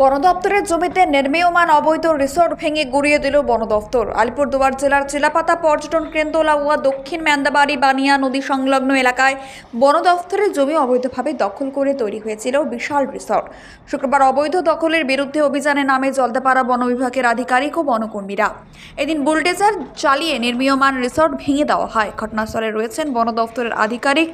বন দপ্তরের জমিতে নির্মীয়মান অবৈধ রিসোর্ট ভেঙে গুড়িয়ে দিল বন দপ্তর আলিপুরদুয়ার জেলার চিলাপাতা পর্যটন কেন্দ্র লাউয়া দক্ষিণ ম্যান্দাবাড়ি বানিয়া নদী সংলগ্ন এলাকায় বন দপ্তরের জমি অবৈধভাবে দখল করে তৈরি হয়েছিল বিশাল রিসোর্ট। শুক্রবার অবৈধ দখলের বিরুদ্ধে অভিযানে নামে জলদাপাড়া বন বিভাগের আধিকারিক ও বনকর্মীরা এদিন বুলডেজার চালিয়ে নির্মীয়মান রিসোর্ট ভেঙে দেওয়া হয়। ঘটনাস্থলে রয়েছেন বন দপ্তরের আধিকারিক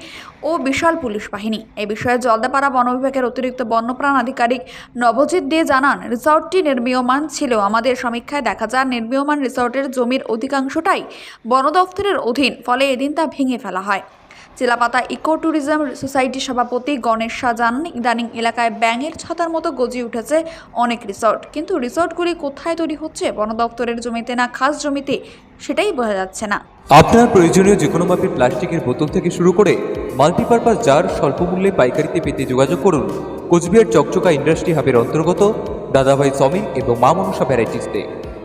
ও বিশাল পুলিশ বাহিনী। এ বিষয়ে জলদাপাড়া বন বিভাগের অতিরিক্ত বন্যপ্রাণ আধিকারিক নবজিৎ দে জানান, রিসর্টটি নির্মীয়মান ছিল। আমাদের সমীক্ষায় দেখা যায়, নির্মীয়মান রিসর্টের জমির অধিকাংশটাই বন দফতরের অধীন, ফলে এদিন তা ভেঙে ফেলা হয়। চিলাপাতা ইকো ট্যুরিজম সোসাইটির সভাপতি গণেশ শাহ জানান, ইদানিং এলাকায় ব্যাঙের ছাতার মতো গজিয়ে উঠেছে অনেক রিসর্ট। কিন্তু রিসর্টগুলি কোথায় তৈরি হচ্ছে, বন দপ্তরের জমিতে না খাস জমিতে, সেটাই বোঝা যাচ্ছে না। আপনার প্রয়োজনীয় যে কোনো মাপের প্লাস্টিকের বোতল থেকে শুরু করে মাল্টিপারপাস জার স্বল্প মূল্যে পাইকারিতে পেতে যোগাযোগ করুন। কোচবিহার চকচকা ইন্ডাস্ট্রি হাবের অন্তর্গত দাদাভাই সমিং এবং মা মনসা ভ্যারাইটিসতে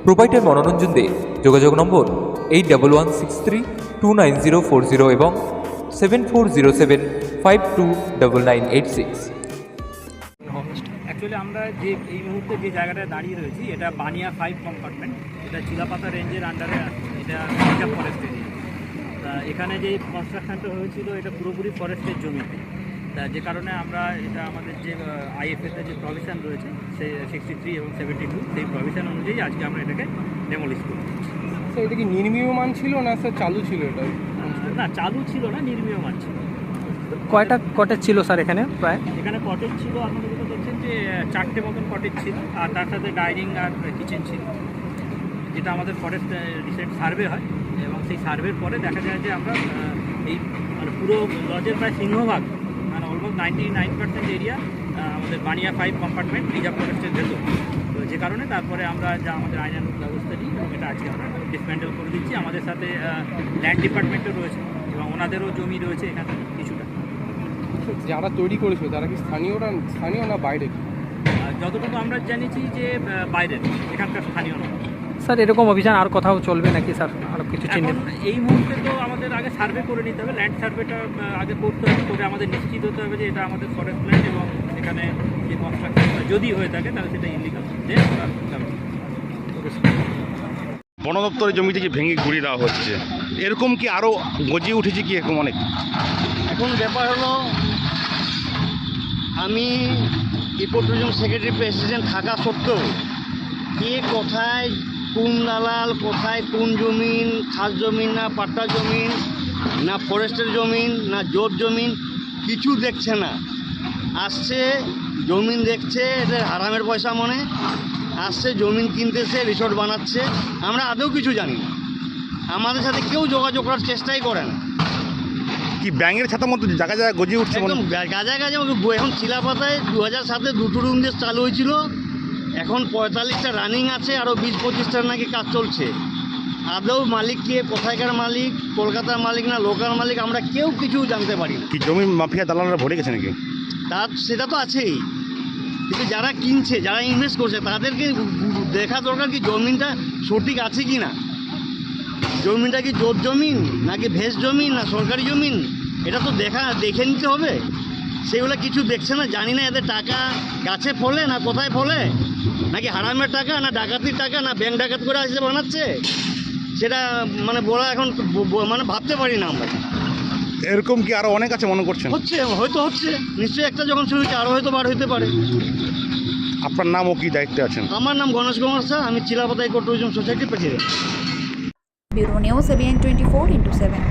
প্রোভাইডার মনোরঞ্জন দে। যোগাযোগ নম্বর eight double one six three two nine zero four zero এবং seven four zero seven five two double nine eight six. Actually আমরা যে এই মুহূর্তে যে জায়গাটায় দাঁড়িয়ে রয়েছি, এটা বানিয়া ফাইভ কম্পার্টমেন্ট এটা চিলাপাতা রেঞ্জের আন্ডারে এটা রিজার্ভ ফরেস্ট এরিয়া এখানে যে কনস্ট্রাকশনটা হয়েছিল, এটা পুরোপুরি ফরেস্টের জমিতে। তা যে কারণে আমরা এটা আমাদের যে আইএফএতে যে প্রভিশন রয়েছে সেই সিক্সটি থ্রি এবং সেভেন্টি টু সেই প্রভিশন অনুযায়ী আজকে আমরা এটাকে ডেমোলিশ করি স্যার এটা কি নির্মীয়মান ছিল না স্যার চালু ছিল এটা? না চালু ছিল না নির্মীয়মান ছিল। কয়টা কটেজ ছিল স্যার এখানে প্রায়? এখানে কটেজ ছিল আপনারা যেটা দেখছেন যে চারটে মতন কটেজ ছিল আর তার সাথে ডাইনিং আর কিচেন ছিল। যেটা আমাদের ফরেস্ট রিসেন্ট সার্ভে হয় এবং সেই সার্ভের পরে দেখা যায় যে আমরা এই মানে পুরো লজের প্রায় সিংহভাগ almost ninety nine percent area আমাদের বানিয়া ফাইভ কম্পার্টমেন্ট রিজার্ভ ফরেস্টের ভেতর তো যে কারণে তারপরে আমরা যা আমাদের আইনানুক ব্যবস্থা নিই এবং এটা আজকে আমরা ডিসমেন্টেল করে দিচ্ছি। আমাদের সাথে ল্যান্ড ডিপার্টমেন্টও রয়েছে এবং ওনাদেরও জমি রয়েছে এখানে কিছুটা। যারা তৈরি করেছিল তারা কি স্থানীয়রা স্থানীয় না বাইরে? যতটুকু আমরা জেনেছি যে বাইরের। এখানকার স্থানীয় নয়। স্যার এরকম অভিযান আর কোথাও চলবে নাকি স্যার? আরও কিছু চিহ্নিত। এখন এই মুহূর্তে তো আমাদের আগে সার্ভে করে নিতে হবে ল্যান্ড সার্ভেটা আগে করতে হবে করে আমাদের নিশ্চিত হতে হবে যে এটা আমাদের ফরেস্ট ল্যান্ড এবং এখানে যে কনস্ট্রাকশনটা যদি হয়ে থাকে তাহলে সেটা ইলিগাল বন দপ্তরের জমি থেকে ভেঙে ঘুরিয়ে দেওয়া হচ্ছে এরকম কি আরও গজিয়ে উঠেছে কি এরকম অনেক? এখন ব্যাপার হলো আমি ইকো ট্যুরিজম সেক্রেটারি প্রেসিডেন্ট থাকা সত্ত্বেও কে কোথায় কোন দালাল কোথায় কোন জমিন খাস জমিন না পাট্টা জমিন না ফরেস্টের জমিন না জোর জমিন কিছু দেখছে না। আসছে জমিন দেখছে এটা হারামের পয়সা মনে। আসছে জমিন কিনতেছে রিসোর্ট বানাচ্ছে। আমরা আদৌ কিছু জানি না। আমাদের সাথে কেউ যোগাযোগ করার চেষ্টাই করে না। কি ব্যাঙের ছাতার মতো জায়গা জায়গায় গজিয়ে উঠছে একদম গাজা গাজা এখন চিলাপাতায় দু হাজার সাতে দুটো রুম দেশ চালু হয়েছিল। এখন পঁয়তাল্লিশটা রানিং আছে আরও বিশ পঁচিশটার নাকি কাজ চলছে। আদৌ মালিক কে কোথায়কার মালিক কলকাতার মালিক না লোকাল মালিক আমরা কেউ কিছু জানতে পারি না। কি জমি মাফিয়া দালালরা ভরে গেছে নাকি? তার সেটা তো আছেই। কিন্তু যারা কিনছে যারা ইনভেস্ট করছে তাদেরকে দেখা দরকার কি জমিনটা সঠিক আছে কি না জমিটা কি জোর জমিন নাকি ভেস জমিন না সরকারি জমিন? এটা তো দেখা দেখে নিতে হবে। সেগুলো কিছু দেখছে না জানি না এদের টাকা গাছে ফলে না কোথায় ফলে। নাকি হারামের টাকা না ডাকাতির টাকা না ব্যাংক ডাকাত করে আসছে বানাচ্ছে? সেটা মানে বলা এখন মানে ভাবতে পারি না আমরা। এরকম কি আরও অনেক আছে মনে করছেন? হচ্ছে হয়তো হচ্ছে। নিশ্চয়ই একটা যখন শুরু হচ্ছে আরও হয়তো বার হতে পারে। আপনার নাম ও কি দায়িত্বে আছেন? আমার নাম গণেশ কুমার স্যার আমি চিলাপাতা ইকো ট্যুরিজম সোসাইটির president. Bureau news ABN twenty four into seven.